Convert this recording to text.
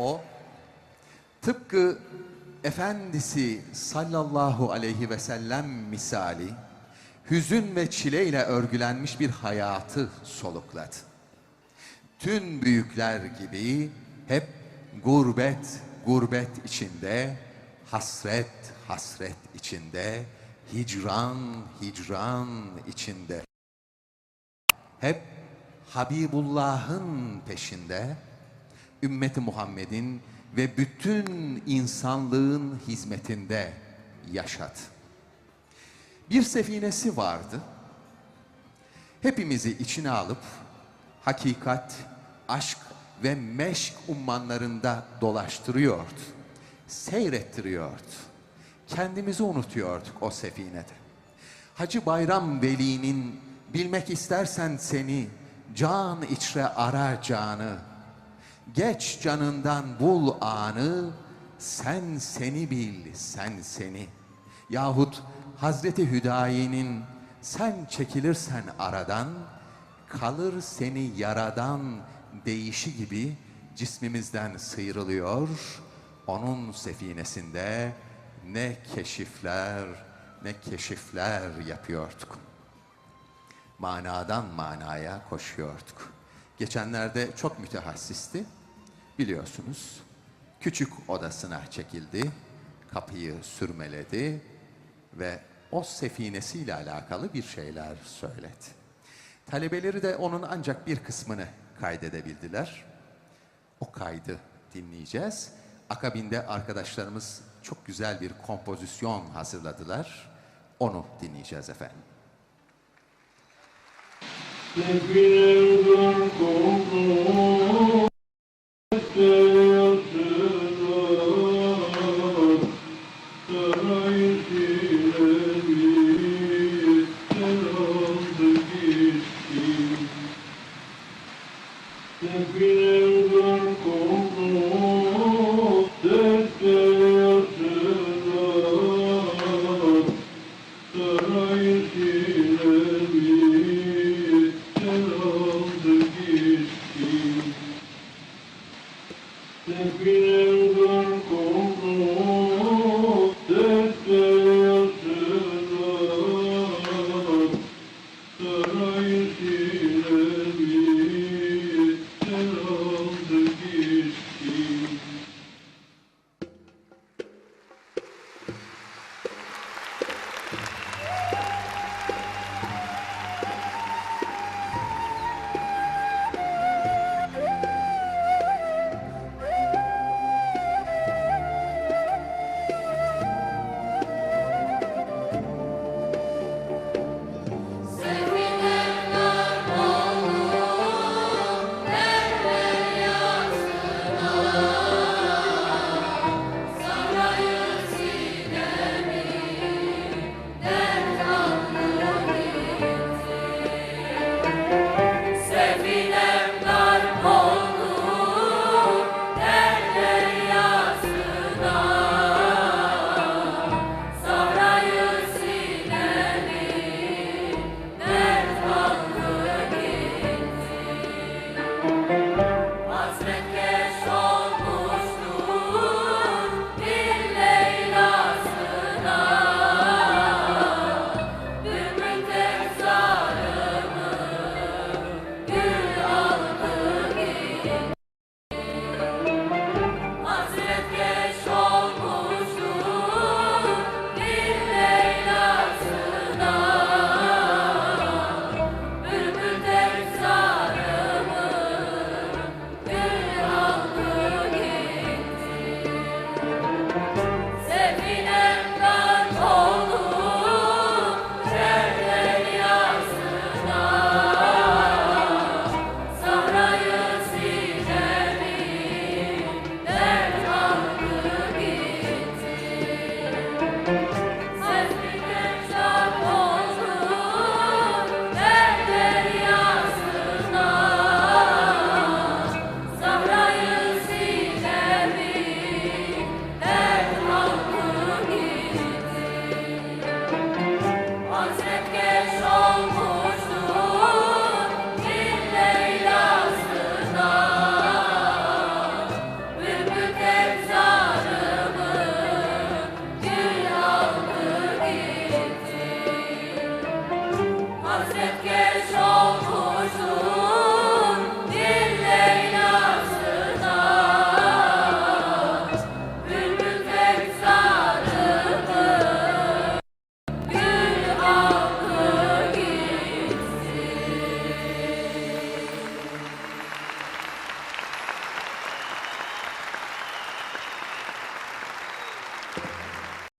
O tıpkı Efendisi sallallahu aleyhi ve sellem misali hüzün ve çileyle örgülenmiş bir hayatı solukladı. Tüm büyükler gibi hep gurbet, gurbet içinde, hasret, hasret içinde, hicran, hicran içinde. Hep Habibullah'ın peşinde, ümmeti Muhammed'in ve bütün insanlığın hizmetinde yaşadı. Bir sefinesi vardı. Hepimizi içine alıp hakikat, aşk ve meşk ummanlarında dolaştırıyordu. Seyrettiriyordu. Kendimizi unutuyorduk o sefinede. Hacı Bayram Veli'nin bilmek istersen seni can içre ara canı. Geç canından bul anı, sen seni bil, sen seni. Yahut Hazreti Hüdayi'nin sen çekilirsen aradan, kalır seni yaradan değişi gibi cismimizden sıyrılıyor. Onun sefinesinde ne keşifler, ne keşifler yapıyorduk. Manadan manaya koşuyorduk. Geçenlerde çok mütehassisti. Biliyorsunuz. Küçük odasına çekildi. Kapıyı sürmeledi ve o sefinesiyle alakalı bir şeyler söyledi. Talebeleri de onun ancak bir kısmını kaydedebildiler. O kaydı dinleyeceğiz. Akabinde arkadaşlarımız çok güzel bir kompozisyon hazırladılar. Onu dinleyeceğiz efendim. Tepilerden korktum, seyasına, saray